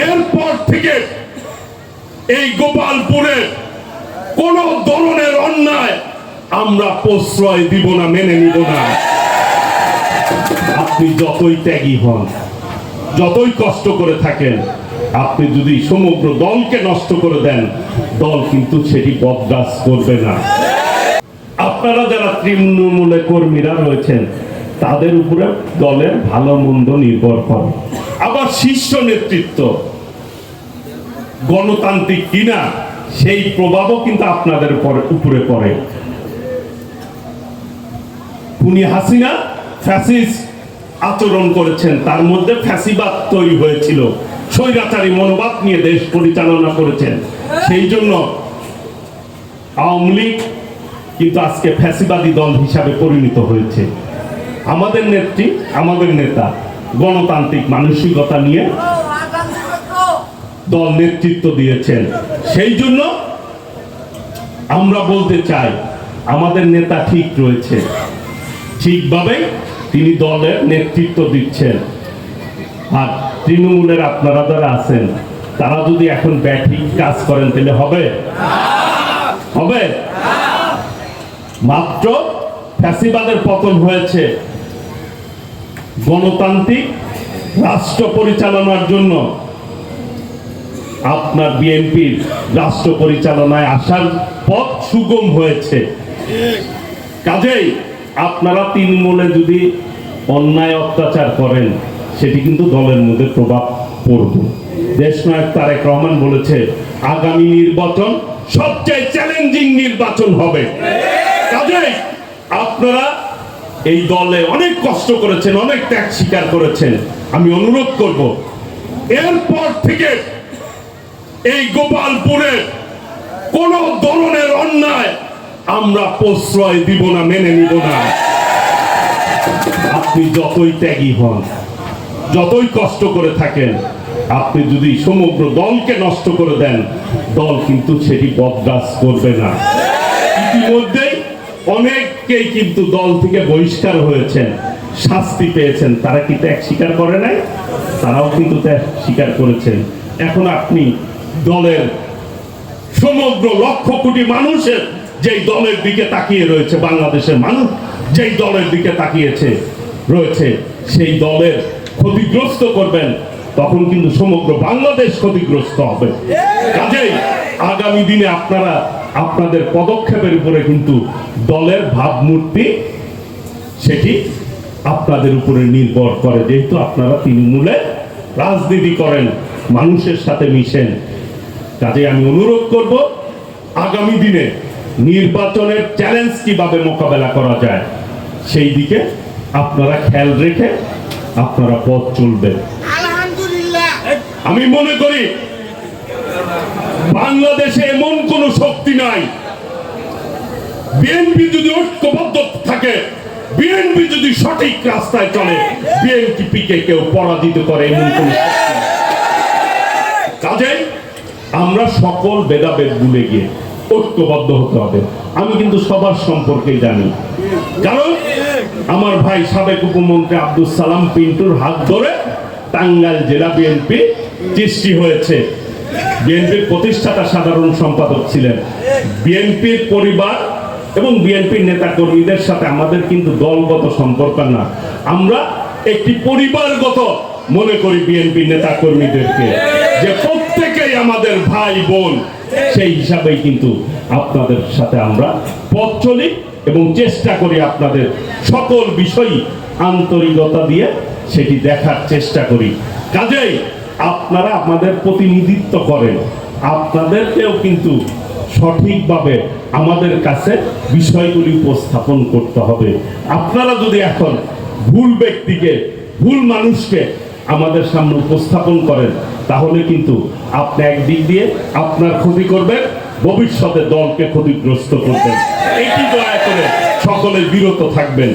এরপর থেকে এই গোপালপুরে কোন ধরনের অন্যায় আমরা প্রশ্রয় দিব না, মেনে নিব না। আপনি যতই ত্যাগী হন, যতই কষ্ট করে থাকেন, আপনি যদি সমগ্র দলকে নষ্ট করে দেন, দল কিন্তু সেটি বদদাস করবে না। আপনারা যারা তৃণমূলে কর্মীরা রয়েছেন তাদের উপরে দলের ভালো, মন্দ নির্ভর করে। আবার শীর্ষ নেতৃত্ব, গণতান্ত্রিক কিনা, সেই প্রভাবও কিন্তু আপনাদের উপরে পড়ে। খুনি হাসিনা ফ্যাসিস্ট আচরণ করেছেন, তার মধ্যে ফ্যাসিবাদ তৈরি হয়েছিল। স্বৈরাচারী মনোভাব নিয়ে দেশ পরিচালনা করেছেন। সেই জন্য আওয়ামী লীগ কিন্তু আজকে ফ্যাসিবাদী দল হিসাবে পরিণত হয়েছে। আমাদের নেত্রী, আমাদের নেতা, গণতান্ত্রিক মানসিকতা নিয়ে দল নেতৃত্ব দিয়েছেন। সেই জন্য আমরা বলতে চাই, আমাদের নেতা ঠিক রয়েছে। ঠিকভাবে তিনি দলের নেতৃত্ব দিচ্ছেন। আর তৃণমূলের আপনারা যারা আছেন, তারা যদি এখন ব্যাটিং কাজ করেন, তাহলে হবে? হবে? মাত্র ফ্যাসিবাদের পতন হয়েছে। গণতান্ত্রিক রাষ্ট্র পরিচালনার জন্য আপনার বিএনপির রাষ্ট্র পরিচালনায় আসার পথ সুগম হয়েছে। কাজেই আপনারা তৃণমূলে যদি অন্যায় অত্যাচার করেন, সেটি কিন্তু দলের মধ্যে প্রভাব পড়বে। দেশনায়ক তারেক রহমান বলেছে, আগামী নির্বাচন সবচেয়ে চ্যালেঞ্জিং নির্বাচন হবে। কাজেই আপনারা এই দলে অনেক কষ্ট করেছেন, অনেক ত্যাগ স্বীকার করেছেন। আমি অনুরোধ করব, এরপর থেকে এই গোপালপুরে কোন ধরনের অন্যায় আমরা প্রশ্রয় দিব না, মেনে নিব না। আপনি যতই ত্যাগী হন, যতই কষ্ট করে থাকেন, আপনি যদি সমগ্র দলকে নষ্ট করে দেন, দল কিন্তু সেটি বদদাস করবে না। ইতিমধ্যেই অনেককেই কিন্তু দল থেকে বহিষ্কার হয়েছেন। শাস্তি পেয়েছেন। তারা কি ত্যাগ স্বীকার করে নাই? তারাও কিন্তু ত্যাগ স্বীকার করেছেন। এখন আপনি দলের সমগ্র লক্ষ কোটি মানুষের যেই দলের দিকে তাকিয়ে রয়েছে, বাংলাদেশের মানুষ যেই দলের দিকে তাকিয়েছে, রয়েছে, সেই দলের ক্ষতিগ্রস্ত করবেন, তখন কিন্তু সমগ্র বাংলাদেশ ক্ষতিগ্রস্ত হবে। কাজেই আগামী দিনে আপনারা আপনাদের পদক্ষেপের উপরে কিন্তু দলের ভাবমূর্তি সেটি আপনাদের উপরে নির্ভর করে। যেহেতু আপনারা তৃণমূলে রাজনীতি করেন মানুষের সাথে মিশেন। কাজে আমি অনুরোধ করব আগামী দিনে নির্বাচনের চ্যালেঞ্জ কীভাবে মোকাবেলা করা যায় সেই দিকে আপনারা খেয়াল রেখে আপনারা পথ চলবেন। আমি মনে করি বাংলাদেশে এমন কোন শক্তি নাই। বিএনপি যদি ঐক্যবদ্ধ থাকে বিএনপি যদি সঠিক রাস্তায় চলে বিএনপি কে কেউ পরাজিত করে এমন কোন কাজেই আমরা সকল ভেদাভেদ ভুলে গিয়ে ঐক্যবদ্ধ হতে হবে। আমি কিন্তু সবার সম্পর্কে জানি। কারণ আমার ভাই সাবেক উপমন্ত্রী আব্দুল সালাম পিন্টুর হাত ধরে টাঙ্গাইল জেলা বিএনপি সৃষ্টি হয়েছে। বিএনপির প্রতিষ্ঠাতা সাধারণ সম্পাদক ছিলেন। বিএনপির পরিবার এবং বিএনপির নেতা কর্মীদের সাথে আমাদের কিন্তু দলগত সম্পর্ক না। আমরা একটি পরিবারগত মনে করি বিএনপি নেতা কর্মীদেরকে যে প্রত্যেকেই আমাদের ভাই বোন, সেই হিসাবেই কিন্তু আপনাদের সাথে আমরা পথ চলি এবং চেষ্টা করি আপনাদের সকল বিষয়ই আন্তরিকতা দিয়ে সেটি দেখার চেষ্টা করি। কাজেই আপনারা আমাদের প্রতিনিধিত্ব করেন। আপনাদেরকেও কিন্তু সঠিকভাবে আমাদের কাছে বিষয়গুলি উপস্থাপন করতে হবে। আপনারা যদি এখন ভুল ব্যক্তিকে, ভুল মানুষকে আমাদের সামনে উপস্থাপন করেন, তাহলে কিন্তু আপনি একদিক দিয়ে আপনার ক্ষতি করবেন, ভবিষ্যতে দলকে ক্ষতিগ্রস্ত করবেন। এটি দয়া করে সকলে বিরত থাকবেন।